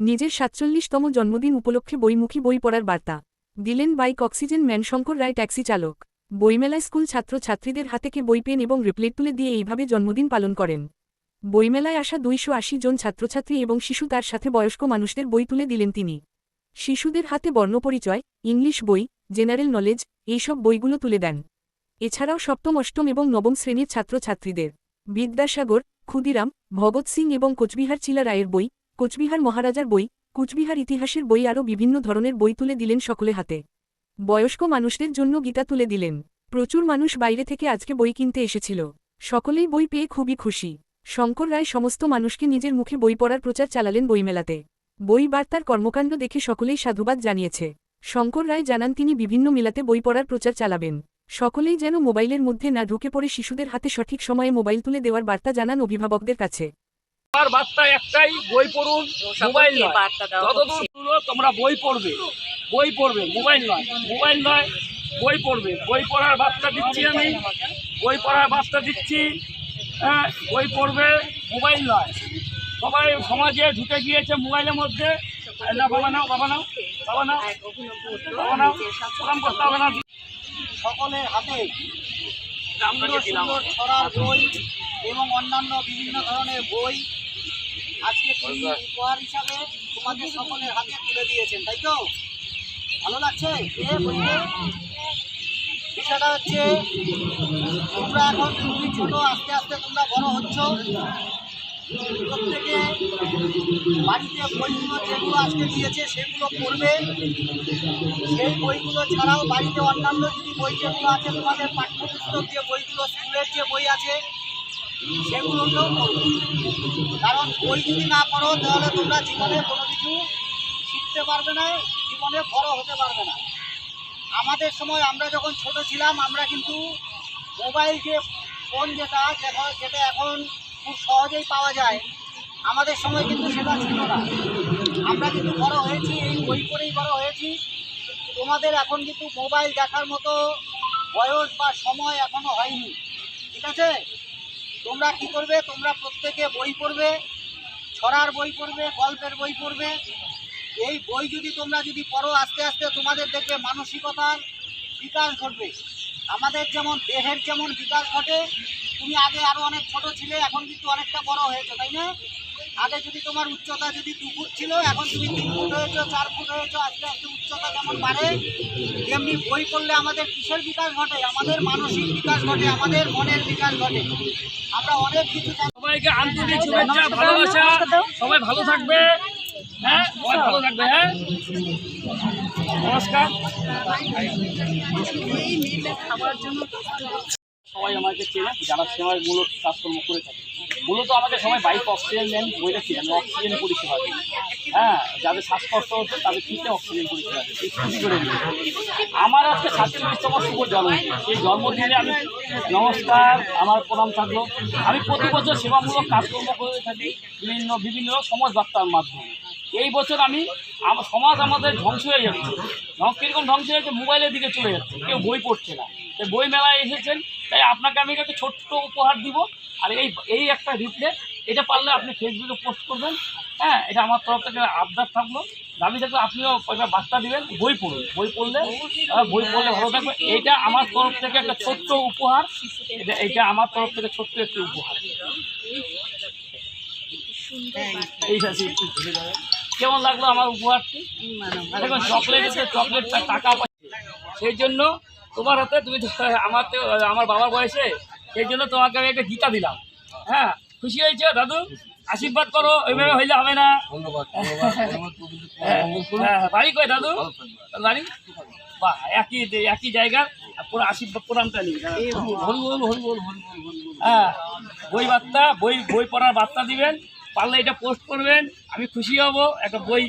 নিজের সাতচল্লিশতম জন্মদিন উপলক্ষে বইমুখী বই পড়ার বার্তা। দিলেন bike oxygen man Shankar Roy taxi চালক। বইমেলায় স্কুল ছাত্র ছাত্রীদের হাতেকে বই পেন এবং রিপ্লেট তুলে দিয়ে এইভাবে জন্মদিন পালন করেন। বইমেলায় আসা দুইশো আশি জন ছাত্রছাত্রী এবং শিশু তার সাথে বয়স্ক মানুষদের বই তুলে দিলেন তিনি। শিশুদের হাতে বর্ণপরিচয়, ইংলিশ বই, জেনারেল নলেজ, এইসব বইগুলো তুলে দেন। এছাড়াও সপ্তম, অষ্টম এবং নবম শ্রেণির ছাত্রছাত্রীদের। বিদ্যাসাগর, ক্ষুদিরাম, ভগৎ সিং এবং কোচবিহার চিলা রায়ের বই কোচবিহার মহারাজার বই, কুচবিহার ইতিহাসের বই আরও বিভিন্ন ধরনের বই তুলে দিলেন সকলে হাতে। বয়স্ক মানুষদের জন্য গীতা তুলে দিলেন। প্রচুর মানুষ বাইরে থেকে আজকে বই কিনতে এসেছিল। সকলেই বই পেয়ে খুবই খুশি। শঙ্কর রায় সমস্ত মানুষকে নিজের মুখে বই পড়ার প্রচার চালালেন বইমেলাতে। বই বার্তার কর্মকাণ্ড দেখে সকলেই সাধুবাদ জানিয়েছে। শঙ্কর রায় জানান তিনি বিভিন্ন মেলাতে বই পড়ার প্রচার চালাবেন। সকলেই যেন মোবাইলের মধ্যে না ঢুকে পড়ে শিশুদের হাতে সঠিক সময়ে মোবাইল তুলে দেওয়ার বার্তা জানান অভিভাবকদের কাছে। আমার বার্তা একটাই বই পড়ুন মোবাইল নয়। যতদূর তোমরা বই পড়বে বই পড়বে মোবাইল নয়। মোবাইল নয় বই পড়বে। বই পড়ার বার্তা দিচ্ছি আমি বই পড়ার বার্তা দিচ্ছি হ্যাঁ বই পড়বে মোবাইল নয়। সবাই সমাজে ঢুকে গিয়েছে মোবাইলের মধ্যে। এই নাও বাবা নাও বাবা নাও বাবা নাও বাবা নাও প্রণাম করতে হবে না। সকলের হাতে সুন্দর সুন্দর ছড়ার বই এবং অন্যান্য বিভিন্ন ধরনের বই আজকে তিনি উপহার হিসাবে তোমাদের সকলের হাতে তুলে দিয়েছেন তাই তো? ভালো লাগছে? বিষয়টা হচ্ছে তোমরা এখন খুবই ছোট আস্তে আস্তে তোমরা বড় হচ্ছ। প্রত্যেকে বাড়িতে বইগুলো যেগুলো আজকে দিয়েছে সেগুলো পড়বে। সেই বইগুলো ছাড়াও বাড়িতে অন্যান্য যদি বই যেগুলো আছে তোমাদের পাঠ্যপুস্তক যে বইগুলো স্কুলের যে বই আছে সেগুলোকেও পড়বে কারণ বই যদি না করো তাহলে তোমরা জীবনে কোনো কিছু শিখতে পারবে না, জীবনে বড় হতে পারবে না। আমাদের সময় আমরা যখন ছোট ছিলাম, আমরা কিন্তু মোবাইল যে ফোন যেটা, যেটা- এখন খুব সহজেই পাওয়া যায়, আমাদের সময় কিন্তু সেটা ছিল না। আমরা কিন্তু বড় হয়েছি, এই বই পড়েই বড় হয়েছি। তোমাদের এখন কিন্তু মোবাইল দেখার মতো বয়স বা সময় এখনও হয়নি। ঠিক আছে? তোমরা কি করবে? তোমরা প্রত্যেকে বই পড়বে, ছড়ার বই পড়বে, গল্পের বই পড়বে। এই বই যদি তোমরা যদি পড়ো আস্তে আস্তে, তোমাদের দেখবে মানসিকতার বিকাশ ঘটবে। আমাদের যেমন দেহের যেমন বিকাশ ঘটে, তুমি আগে আরও অনেক ছোট ছিলে, এখন কিন্তু অনেকটা বড় হয়েছে, তাই না? আগে যদি তোমার উচ্চতা যদি দু ফুট ছিল এখন তুমি তিন ফুট হয়েছো চার ফুট হয়েছো আস্তে আস্তে উচ্চতা যেমন বাড়ে তেমনি বই পড়লে আমাদের কিসের বিকাশ ঘটে? আমাদের মানসিক বিকাশ ঘটে আমাদের মনের বিকাশ ঘটে। আমরা অনেক কিছু সবাইকে আন্তরিক শুভেচ্ছা ভালোবাসা। সবাই ভালো থাকবে। হ্যাঁ? সবাই ভালো থাকবে হ্যাঁ? নমস্কার। সবাই আমাকে চেনে যারা সেবার মূলত কাজকর্ম করে থাকে। মূলত আমাকে সবাই বাইক অক্সিজেন নেন বইটা ছিলেন অক্সিজেন পরিষেবা দিই। হ্যাঁ যাদের শ্বাসকষ্ট হচ্ছে, তাদের ফ্রিতে অক্সিজেন পরিষেবা ছুটি করে দিই। আমার আজকে সাতচল্লিশতম শুভ জন্মদিন সেই জন্মদিনে আমি নমস্কার, আমার প্রণাম থাকল। আমি প্রতি বছর সেবামূলক কাজকর্ম করে থাকি, বিভিন্ন বিভিন্ন সমাজ বার্তার মাধ্যমে। এই বছর আমি আমার সমাজ আমাদের ধ্বংস হয়ে যাচ্ছে। কীরকম ধ্বংস হয়ে যাচ্ছে মোবাইলের দিকে চলে যাচ্ছে। কেউ বই পড়ছে না। বই মেলায় এসেছেন তাই আপনাকে আমি একটা ছোট্ট উপহার দিব। আর এই এই একটা রিপ্লেট এটা পারলে আপনি ফেসবুকে পোস্ট করবেন। হ্যাঁ এটা আমার তরফ থেকে আবদার থাকল। দাবি থাকলে আপনিও একটা বার্তা দিবেন বই পড়ুন। বই পড়লে আহ, বই পড়লে ভালো থাকবে। এইটা আমার তরফ থেকে একটা ছোট্ট উপহার। এটা এইটা আমার তরফ থেকে ছোট্ট একটি উপহার। কেমন লাগল আমার উপহারটি? দেখুন চকলেট এসে চকলেটটা টাকা সেই জন্য তোমার হাতে তুমি আমার তো আমার বাবার বয়সে সেই জন্য তোমাকে আমি একটা গীতা দিলাম। হ্যাঁ খুশি হয়েছে দাদু? আশীর্বাদ করো ওইভাবে হইলে হবে না। হ্যাঁ, হ্যাঁ, বাড়ি কই দাদু? বাড়ি? বাহ একই একই জায়গার পুরো আশীর্বাদ প্রণামটা নিই হল হল হল হল হল হ্যাঁ বই বার্তা বই বই পড়ার বার্তা দিবেন পারলে এটা পোস্ট করবেন আমি খুশি হব একটা বই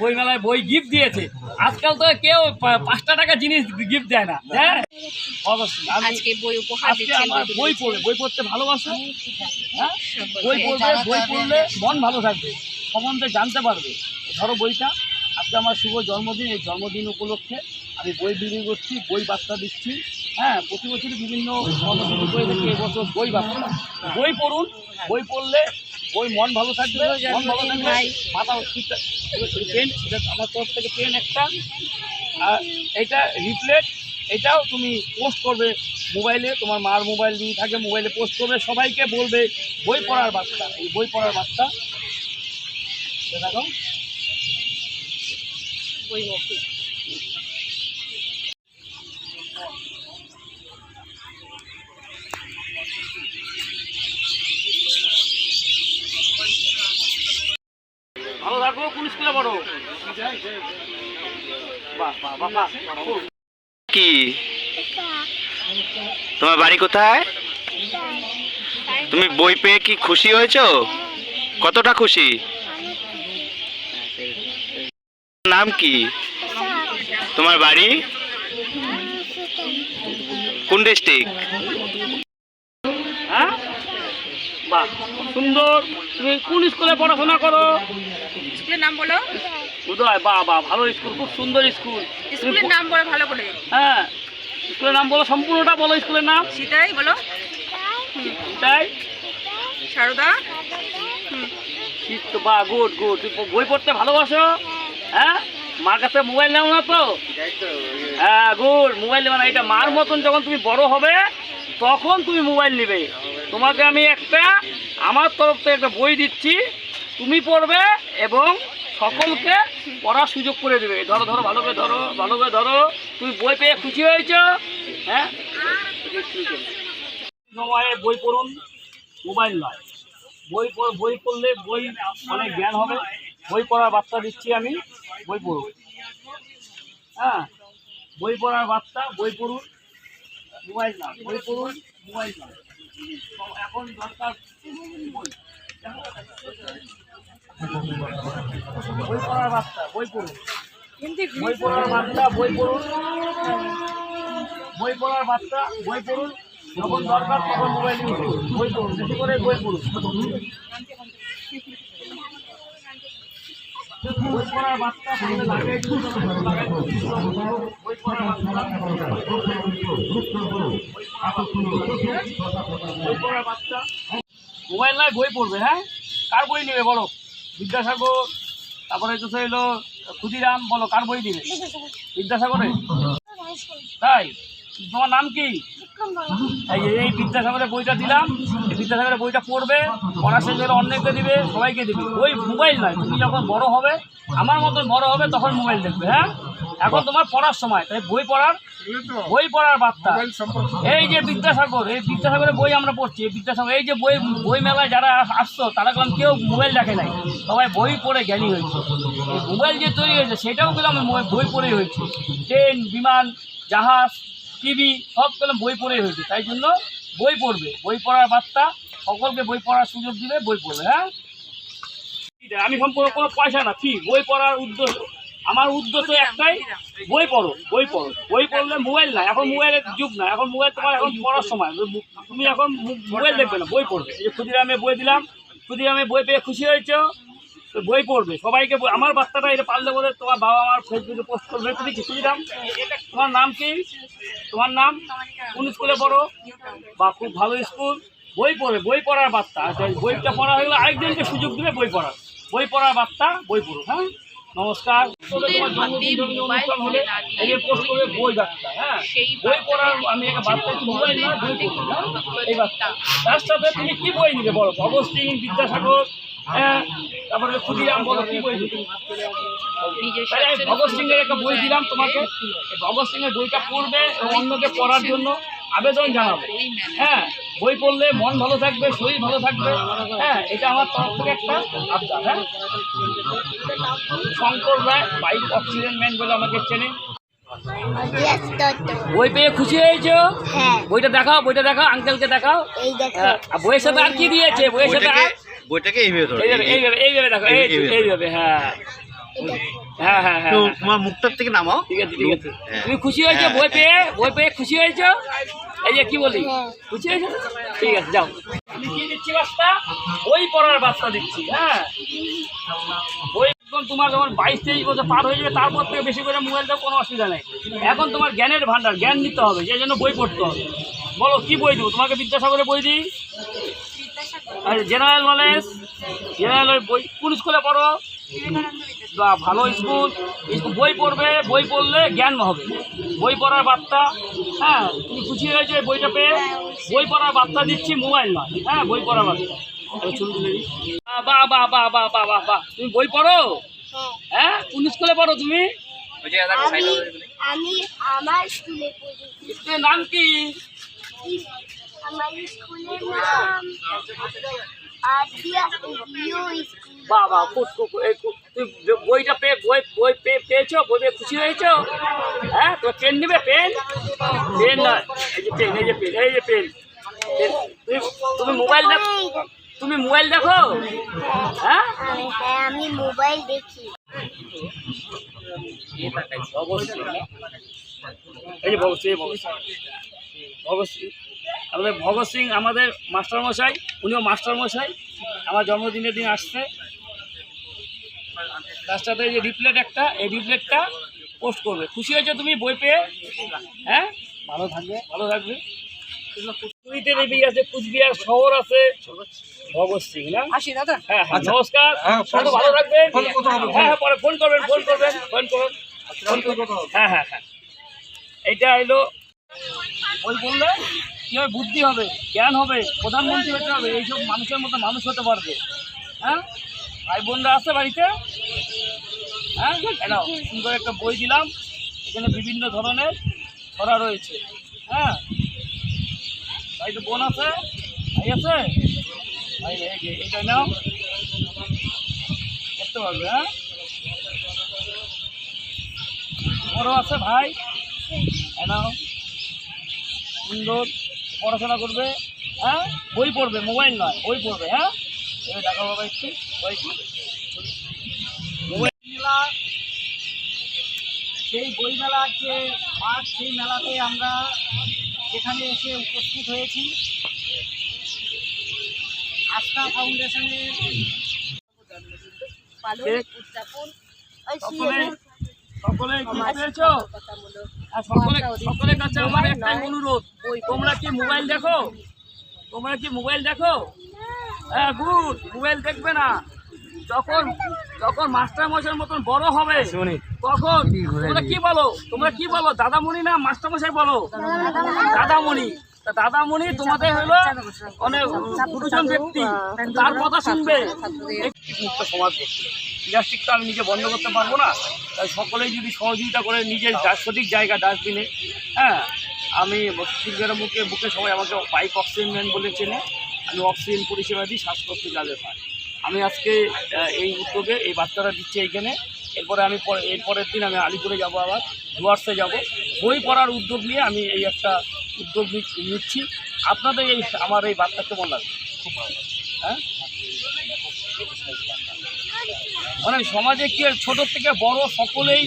বই মেলায় বই গিফট দিয়েছে। আজকাল তো কেউ পাঁচটা টাকা জিনিস গিফট দেয় না। হ্যাঁ অবশ্যই। আজকে বই উপহার আমার বই পড়ে বই পড়তে ভালোবাসো? হ্যাঁ? বই পড়বে বই পড়লে মন ভালো থাকবে। সম্বন্ধে জানতে পারবে। ধরো বইটা। আজকে আমার শুভ জন্মদিন। এই জন্মদিন উপলক্ষে আমি বই বিক্রি করছি বই বার্তা দিচ্ছি। হ্যাঁ প্রতি বছরই বিভিন্ন কর্মসূচি করে থাকি। এবছর বই বার্তা। বই পড়ুন। বই পড়লে বই মন ভালো থাকবে মন ভালো থাকবে মাথা পেন এটা আমার তরফ থেকে পেন একটা। আর এটা রিপ্লেট এটাও তুমি পোস্ট করবে মোবাইলে তোমার মার মোবাইল দিয়ে থাকে মোবাইলে পোস্ট করবে। সবাইকে বলবে বই পড়ার বার্তা। এই বই পড়ার বার্তা। দেখো। ভালো থাকো তোমার বাড়ি কোথায়? তুমি বই পেয়ে কি খুশি হয়েছো? কতটা খুশি? নাম কি? তোমার বাড়ি? কোন ডিস্ট্রিক্ট? হ্যাঁ? সুন্দর। তুমি কোন স্কুলে পড়াশোনা করো? স্কুলের নাম বলো? উদয় বাহ বাহ ভালো স্কুল খুব সুন্দর স্কুল। স্কুলের নাম বলো ভালো করে। হ্যাঁ স্কুলের নাম বলো সম্পূর্ণটা বলো স্কুলের নাম। সীতাই বলো। তাই সারদা। বা গুড গুড। তুই বই পড়তে ভালোবাসো? হ্যাঁ? মার কাছে মোবাইল নেও না তো? হ্যাঁ গুড। মোবাইল নেবে না। এটা মার মতন যখন তুমি বড় হবে তখন তুমি মোবাইল নেবে। তোমাকে আমি একটা আমার তরফ থেকে একটা বই দিচ্ছি। তুমি পড়বে এবং সকলকে পড়ার সুযোগ করে দেবে। ধরো ধরো, ভালো করে ধরো, ভালো করে ধরো। তুমি বই পেয়ে খুশি হয়েছো? হ্যাঁ? সময়ে বই পড়ুন, মোবাইল নয়। বই বই পড়লে বই অনেক জ্ঞান হবে। বই পড়ার বার্তা দিচ্ছি আমি, বই পড়ুন। হ্যাঁ? বই পড়ার বার্তা, বই পড়ুন, মোবাইল না বই পড়ুন, মোবাইল না এখন দরকার বই। পড়ার বার্তা বই পড়ুন বই পড়ার বার্তা, বই পড়ুন। বই পড়ার বার্তা, বই পড়ুন। যখন দরকার বই পড়ুন, বেশি করে বই পড়ুন। বই পড়ার বার্তা। বই পড়ার বার্তা বই পড়ার বার্তা মোবাইল নয় বই পড়বে হ্যাঁ? কার বই নেবে বলো? বিদ্যাসাগর, তারপরে তো এলো ক্ষুদিরাম, বলো, কার বই দিবে বিদ্যাসাগরের তাই? তোমার নাম কি? এই এই বিদ্যাসাগরের বইটা দিলাম, এই বিদ্যাসাগরের বইটা পড়বে, পড়া শেষ হলে অন্যকে দিবে, সবাইকে দিবে। ওই মোবাইল নয়, তুমি যখন বড় হবে, আমার মতন বড় হবে, তখন মোবাইল দেখবে হ্যাঁ? এখন তোমার পড়ার সময় তাই বই পড়ার বই পড়ার বার্তা। এই যে বিদ্যাসাগর এই বিদ্যাসাগরের বই আমরা পড়ছি এই বিদ্যাসাগর এই যে বই বই মেলায় যারা আসছো তারা গেলাম কেউ মোবাইল দেখে নাই। সবাই বই পড়ে জ্ঞানী হয়েছে। এই মোবাইল যে তৈরি হয়েছে সেটাও গেলাম বই পড়েই হয়েছে। ট্রেন বিমান জাহাজ টিভি সব পেলাম বই পড়েই হয়েছে। তাই জন্য বই পড়বে। বই পড়ার বার্তা সকলকে বই পড়ার সুযোগ দিবে বই পড়বে হ্যাঁ? আমি সম্পূর্ণ কোনো পয়সা না ফি বই পড়ার উদ্দেশ্য। আমার উদ্দেশ্য একটাই, বই পড়ো বই পড়ো। বই পড়লে মোবাইল না এখন মোবাইলের যুগ না এখন মোবাইল তোমার এখন পড়ার সময়। তুমি এখন মোবাইল দেখবে না, বই পড়বে। এই যে ক্ষুদিরামে বই দিলাম ক্ষুদিরামে বই পেয়ে খুশি হয়েছো? বই পড়বে। সবাইকে বই- আমার বাচ্চাটা এটা পারলে বলে তোমার বাবা আমার ফেসবুকে পোস্ট করবে। তুমি কি তোমার নাম কি? তোমার নাম? কোন স্কুলে পড়ো? বা খুব ভালো স্কুল। বই পড়ে বই পড়ার বার্তা আচ্ছা বইটা পড়া হয়ে গেলে আরেকজনকে সুযোগ দেবে বই পড়ার। বই পড়ার বার্তা বই পড়ো হ্যাঁ? নমস্কার। তার সাথে তুমি কি বই নিবে বলো? ভগৎ সিং বিদ্যাসাগর হ্যাঁ? তারপরে ক্ষুদিরাম বলো কি বই? ভগৎ সিং এর একটা বই দিলাম তোমাকে। ভগৎ সিং এর বইটা পড়বে অন্যকে পড়ার জন্য। আবেদন জানাব। হ্যাঁ বই পড়লে মন ভালো থাকবে শরীর ভালো থাকবে। হ্যাঁ এটা আমার তরফ থেকে একটা আবদার হ্যাঁ। Shankar Roy bike oxygen man বলে আমাকে চেনে। বই পেয়ে খুশি হয়েছো? হ্যাঁ। বইটা দেখাও বইটা দেখাও আঙ্কেলকে দেখাও। এই দেখো। হ্যাঁ, বইয়ের সাথে আর কি দিয়েছে? বইয়ের সাথে বইটাকে এইভাবে এইভাবে দেখো এইভাবে হ্যাঁ। হ্যাঁ হ্যাঁ হ্যাঁ তো হ্যাঁ। তোমার মুখটার থেকে নামাও। ঠিক আছে ঠিক আছে। হ্যাঁ। তুমি খুশি হয়েছো বই পেয়ে? বই পেয়ে খুশি হয়েছো? এই যে কি বলি? খুশি হয়েছো ঠিক আছে যাও। আমি কি দিচ্ছি বার্তা বই পড়ার বার্তা দিচ্ছি হ্যাঁ। বই এখন তোমার যখন বাইশ তেইশ বছর পার হয়ে যাবে তারপর থেকে বেশি করে মোবাইল দাও কোনো অসুবিধা নেই। এখন তোমার জ্ঞানের ভান্ডার জ্ঞান নিতে হবে যে জন্য বই পড়তে হবে। বলো কি বই দেবো? তোমাকে বিদ্যাসাগরে বই দিই? আর জেনারেল নলেজ জেনারেল বই কোন স্কুলে পড়ো? ভালো স্কুল স্কুল বই পড়বে বই পড়লে জ্ঞান হবে। বই পড়ার বার্তা হ্যাঁ তুমি খুশি হয়েছে বইটা পেয়ে? বই পড়ার বার্তা দিচ্ছি মোবাইল নয় হ্যাঁ বই পড়ার বার্তা। বাহ বাহ বাহ বাহ বাহ বাহ বাহ তুমি বই পড়ো? হ্যাঁ কোন স্কুলে পড়ো তুমি? আমি আমি আমার স্কুলে পড়ি। স্কুলের নাম কি? আমার স্কুলের নাম আদিয়া ইউ বাহ খুব খুব খুব- বইটা পেয়ে বই বই পেয়ে পেয়েছ? বই পেয়ে খুশি হয়েছো? হ্যাঁ তো পেন নেবে পেন? পেন নয় এই যে পেন এই যে পেন এই যে পেন। তুমি তুমি মোবাইল দেখো তুমি মোবাইল দেখো? হ্যাঁ? আমি মোবাইল দেখি। এই যে ভগৎ সিং ভগৎ সিং। ভগৎ সিং আমাদের ভগৎ সিং আমাদের মাস্টারমশাই উনিও মাস্টারমশাই। আমার জন্মদিনের দিন আসছে। তার সাথে যে রিপ্লেট একটা এই রিপ্লেটটা পোস্ট করবে। খুশি হয়েছে তুমি? বই পেয়ে? হ্যাঁ? ভালো থাকবে। ভালো থাকবে। পুরীতে দেবী আছে কুচবিহার শহর আছে। ভগৎ সিং না? আসি দাদা। হ্যাঁ হ্যাঁ নমস্কার। ভালো থাকবেন। হ্যাঁ হ্যাঁ পরে ফোন করবেন ফোন করবেন ফোন করবেন হ্যাঁ হ্যাঁ হ্যাঁ। এইটা এলো ওই বললে কী হবে বুদ্ধি হবে জ্ঞান হবে প্রধানমন্ত্রী হতে হবে এইসব মানুষের মতো মানুষ হতে পারবে। হ্যাঁ? ভাই বোনরা আছে বাড়িতে? হ্যাঁ এনাও সুন্দর একটা বই দিলাম। এখানে বিভিন্ন ধরনের ছড়া রয়েছে। হ্যাঁ। বাড়িতে বোন আছে? ভাই আছে? ভাই এটা নাও। করতে পারবে হ্যাঁ? আছে ভাই? এ নাও। সুন্দর। পড়াশোনা করবে হ্যাঁ? বই পড়বে, মোবাইল নয়, বই পড়বে হ্যাঁ? দেখা বাবা একটু, বই মেলা সেই বই মেলার যে মাঠ সেই মেলাতে আমরা এখানে এসে উপস্থিত হয়েছি। আস্থা ফাউন্ডেশনের উদযাপন সকলে আর সকলে সকলের কাছে আমার একটাই অনুরোধ তোমরা কি মোবাইল দেখো? তোমরা কি মোবাইল দেখো? হ্যাঁ গুড মোবাইল দেখবে না। যখন যখন মাস্টার মশাইয়ের মতন বড় হবে তখন তোমরা কি বলো? তোমরা কি বলো? দাদামণি না মাস্টার মশাই বলো? দাদামণি। দাদামণি তোমাদের হলো অনেক গুরুজন ব্যক্তি। তার কথা শুনবে। মুক্ত সমাজ প্লাস্টিক তো আমি নিজে বন্ধ করতে পারব না। তাই সকলেই যদি সহযোগিতা করে নিজের সঠিক জায়গা ডাস্টবিনে হ্যাঁ আমি সিলভের মুখে বুকে সবাই আমাকে বাইক অক্সিজেন ম্যান বলে চেনে আমি অক্সিজেন পরিষেবা দিই শ্বাসকষ্ট যাদের হয়। আমি আজকে এই উদ্যোগে এই বার্তাটা দিচ্ছি এইখানে এরপরে আমি পরে, এরপরের দিন আমি আলিপুরে যাব আবার ডুয়ার্সে যাব। বই পড়ার উদ্যোগ নিয়ে আমি এই একটা উদ্যোগ নিচ্ছি। আপনাদের এই, আমার এই বার্তা কেমন লাগবে খুব ভালো হ্যাঁ? মানে সমাজে কি ছোট থেকে বড় সকলেই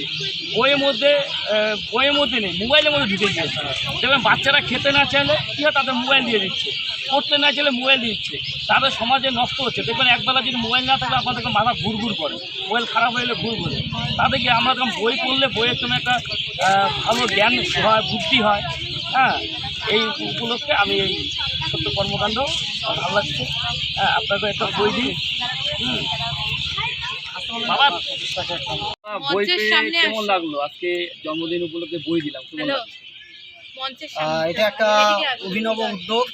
বইয়ের মধ্যে বইয়ের মধ্যে নেই, মোবাইলের মধ্যে ঢুকে গিয়েছে। দেখবেন বাচ্চারা খেতে না চাইলে কী তাদের মোবাইল দিয়ে দিচ্ছে। পড়তে না চাইলে মোবাইল দিচ্ছে। তাদের সমাজে নষ্ট হচ্ছে। দেখবেন একবেলা যদি মোবাইল না থাকলে আপনাদেরকে মাথা ঘুরঘুর করে। মোবাইল খারাপ হয়ে গেলে ঘুর ঘুরে তাদেরকে আমরা যখন বই পড়লে বইয়ের জন্য একটা ভালো জ্ঞান হয় বুদ্ধি হয় হ্যাঁ এই উপলক্ষে আমি এই সত্য কর্মকাণ্ড ভালো লাগছে। হ্যাঁ আপনাকে একটা বই দিই। বাবা বই পেয়ে কেমন লাগল? আজকে জন্মদিন উপলক্ষে বই দিলাম কেমন লাগল? এটা একটা অভিনব উদ্যোগ।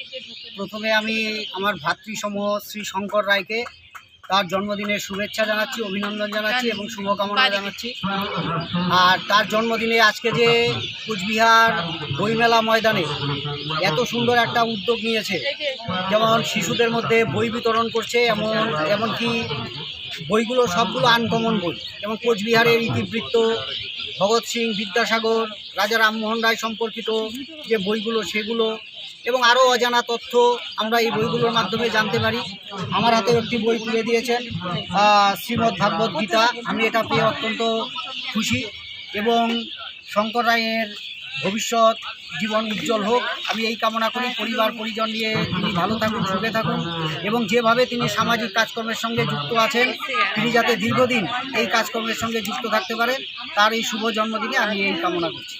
প্রথমে আমি আমার ভাতৃসমূহ শ্রী শঙ্কর রায়কে তার জন্মদিনের শুভেচ্ছা জানাচ্ছি অভিনন্দন জানাচ্ছি এবং শুভকামনা জানাচ্ছি। আর তার জন্মদিনে আজকে যে কুচবিহার বইমেলা ময়দানে এত সুন্দর একটা উদ্যোগ নিয়েছে যেমন শিশুদের মধ্যে বই বিতরণ করছে এমন এমনকি বইগুলো সবগুলো আনকমন বই। যেমন কোচবিহারের ইতিবৃত্ত, ভগৎ সিং, বিদ্যাসাগর, রাজা রামমোহন রায় সম্পর্কিত যে বইগুলো সেগুলো, এবং আরও অজানা তথ্য আমরা এই বইগুলোর মাধ্যমে জানতে পারি। আমার হাতে একটি বই তুলে দিয়েছেন শ্রীমদ্ ভাগবত গীতা। আমি এটা পেয়ে অত্যন্ত খুশি, এবং শঙ্কর রায়ের ভবিষ্যৎ জীবন উজ্জ্বল হোক। আমি এই কামনা করি, পরিবার, পরিজন নিয়ে তিনি ভালো থাকুন, সুখে থাকুন এবং যেভাবে তিনি সামাজিক কাজকর্মের সঙ্গে যুক্ত আছেন, তিনি যাতে দীর্ঘদিন এই কাজকর্মের সঙ্গে যুক্ত থাকতে পারেন, তার এই শুভ জন্মদিনে আমি এই কামনা করছি।